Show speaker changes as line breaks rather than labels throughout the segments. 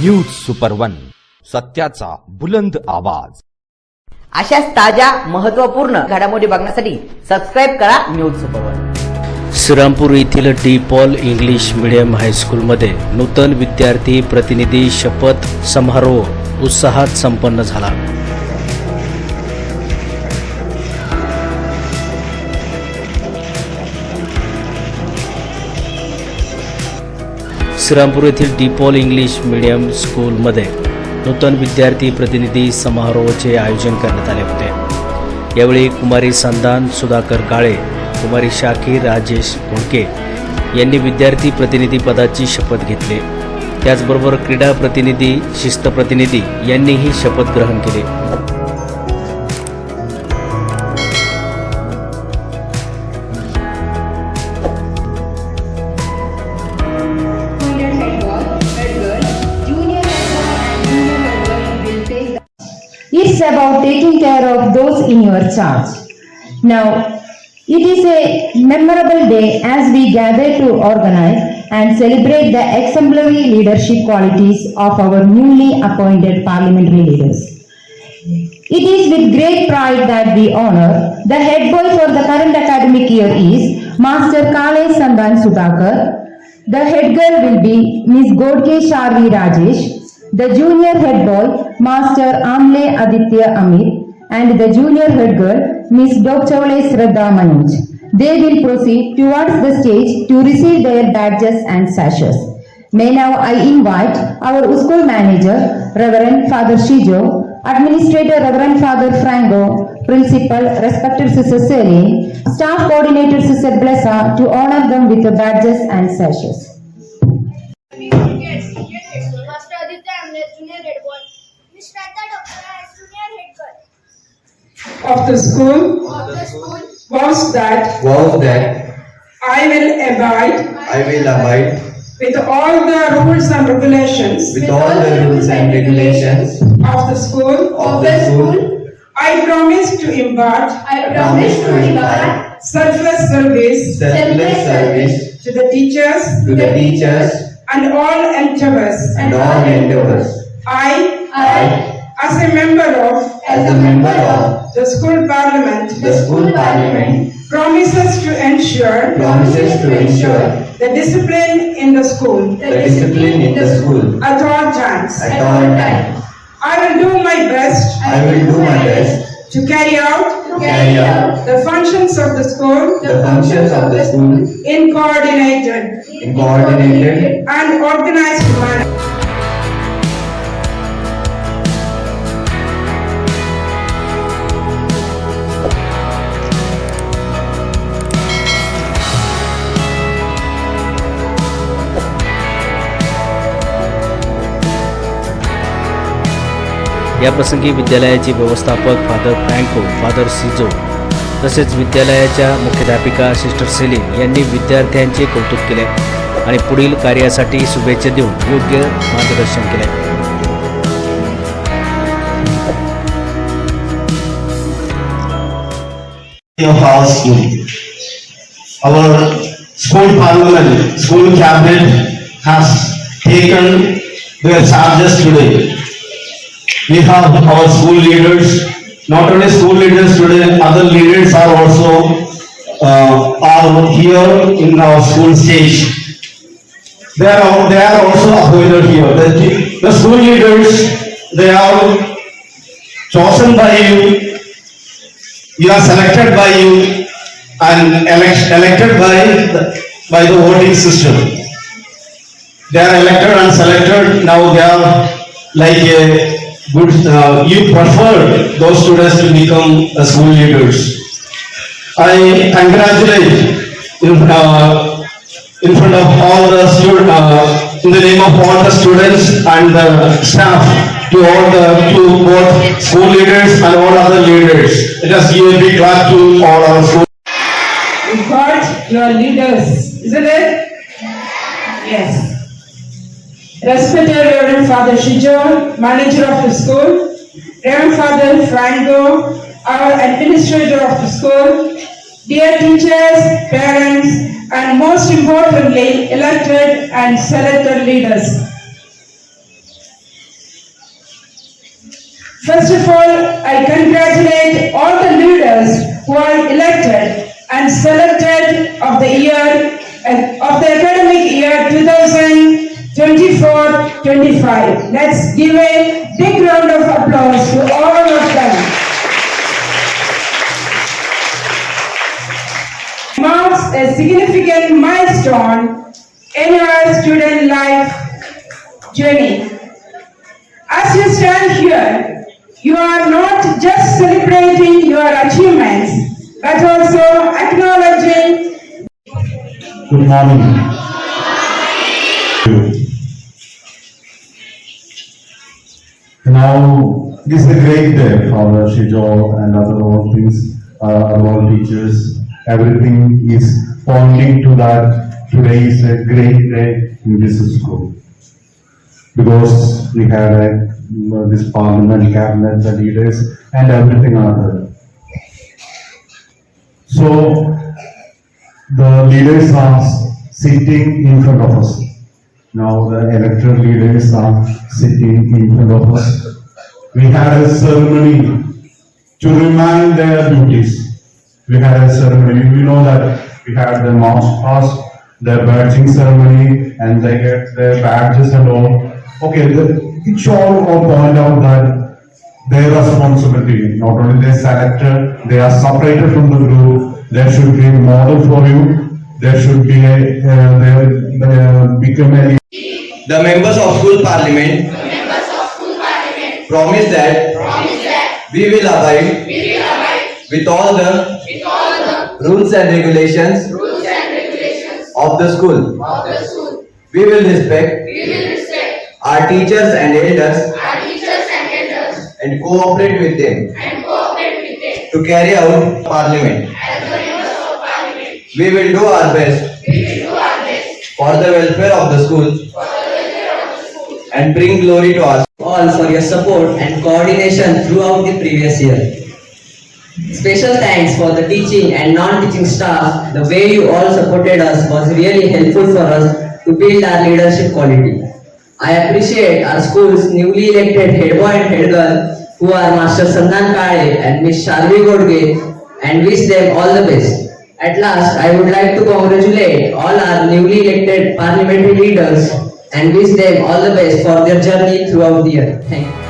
News super one सत्याचा बुलंद आवाज.
अशाच ताज्या महत्त्वपूर्ण घडामोडी बघण्यासाठी सबस्क्राईब करा न्यूज सुपर वन
श्रीरामपूर येथील डी पॉल इंग्लिश मिडियम हायस्कूलमध्ये नूतन विद्यार्थी प्रतिनिधी शपथ समारोह उत्साहात संपन्न झाला. श्रीरामपूर येथील डिपॉल इंग्लिश मीडियम स्कूलमध्ये नूतन विद्यार्थी प्रतिनिधी समारोहाचे आयोजन करण्यात आले होते. यावेळी कुमारी संदान सुधाकर काळे कुमारी शाकीर राजेश घोडके यांनी विद्यार्थी प्रतिनिधी पदाची शपथ घेतली. त्याचबरोबर क्रीडा प्रतिनिधी शिस्त प्रतिनिधी यांनीही शपथ ग्रहण केले.
About taking care of those in your charge. Now, it is a memorable day as we gather to organize and celebrate the exemplary leadership qualities of our newly appointed parliamentary leaders. It is with great pride that we honor the head boy for the current academic year is Master Kale Sandan Sudhakar. The head girl will be Miss Godke Sharvi Rajesh. The junior head boy Master Amle Aditya Amit and the junior head girl Miss Dokchawale Shraddha Manoj. They will proceed towards the stage to receive their badges and sashes. May now I invite our school manager, Reverend Father Shijo, Administrator Reverend Father Franco, Principal, respected Sister Celine, Staff Coordinator Sister Blessa to honor them with the badges and sashes.
Of the school
Of the school,
was that
vows that
I will abide
I will abide
with all the rules and regulations
with all the rules and regulations
of the school.
of the school.
I promise to impart
I promise to impart
selfless service
Selfless service
to the teachers
to the teachers
and all endeavors.
and all endeavors.
I,
I,
as a member of
as a member of
the school parliament,
the school parliament,
promises to ensure
promises to ensure
the discipline in the school
the discipline in the school
at all times.
at all times.
I will do my best
I will do my best
to carry out
to carry out
the functions of the school
the functions of the school
in coordinated
in coordinated
and organized manner.
याप्रसंगी विद्यालयाचे व्यवस्थापक father Franco father सिजो तसेच विद्यालयाच्या मुख्याध्यापिका sister salient यांनी विद्यार्थ्यांचे कौतुक केले आणि पुढील कार्यासाठी शुभेच्छा देऊन योग्य मार्गदर्शन केले.
Our school parliament, school cabinet has taken their charges today. We have our school leaders, not only school leaders today, other leaders are also uh, are here in our school stage. They are, they are also appointed here. The, the school leaders, they are chosen by you you are selected by you and elect, elected by the, by the voting system. They are elected and selected, now they are like a good, uh, you prefer those students to become uh, school leaders. I congratulate in, uh, in front of all the student, uh, in the name of all the students and the staff to all the, to both school leaders and all other leaders. Let us give a big clap to all our school
You got your leaders, isn't it? Yes. Respected Father Shijo, manager of the school, Reverend Father Franco, our administrator of the school, dear teachers, parents, and most importantly, elected and selected leaders. First of all, I congratulate all the leaders who are elected and selected of the year, of the academic 2024-25. Let's give a big round of applause to all of them. Marks a significant milestone in our student life journey. As you stand here, you are not just celebrating your achievements, but also acknowledging
Good morning. Now, this is a great day for Shijo and other all things, uh, all teachers. Everything is pointing to that today is a great day in this school. Because we have a, this parliament, cabinet, the leaders and everything other. So, the leaders are sitting in front of us. Now the elected leaders are sitting in front of us. We had a ceremony to remind their duties. We had a ceremony, we know that we had the march past, the badging ceremony, and they get their badges and all. Okay, the, it should all point out that their responsibility, not only they selected, they are separated from the group, there should be a model for you, there should be a, uh, there, there
The members of school parliament promise that we will abide with all the rules and regulations of the school. We will respect our teachers and elders and cooperate with them to carry out parliament. We will do our best for the welfare of the school and bring glory to our
all for your support and coordination throughout the previous year. Special thanks for the teaching and non-teaching staff. The way you all supported us was really helpful for us to build our leadership quality. I appreciate our school's newly elected head boy and head girl who are Master Sandan Kale and Miss Shalvi Godge and wish them all the best. At last, I would like to congratulate all our newly elected parliamentary leaders and wish them all the best for their journey throughout the year. Thank you.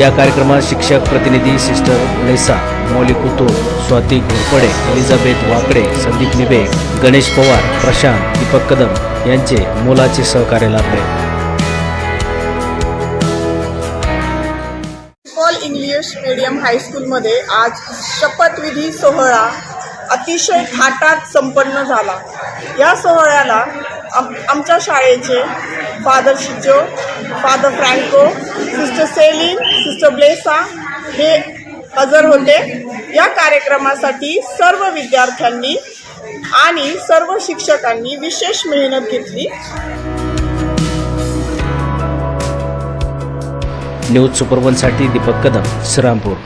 या कार्यक्रमात शिक्षक प्रतिनिधी sister लेसा मौलिक कुतूर Swati Ghorpade Elizabeth Wakade Sandeep निबे Ganesh Pawar प्रशांत दीपक कदम यांचे मोलाचे सहकार्य लाभले
English medium हायस्कूलमध्ये आज शपथविधी सोहळा अतिशय थाटात संपन्न झाला. या सोहळ्याला आम आमच्या शाळेचे father Shijo father Franco sister Celine sister Blessa हे हजर होते. या कार्यक्रमासाठी सर्व विद्यार्थ्यांनी आणि सर्व शिक्षकांनी विशेष मेहनत घेतली.
न्यूज सुपरवनसाठी दीपक कदम श्रीरामपूर.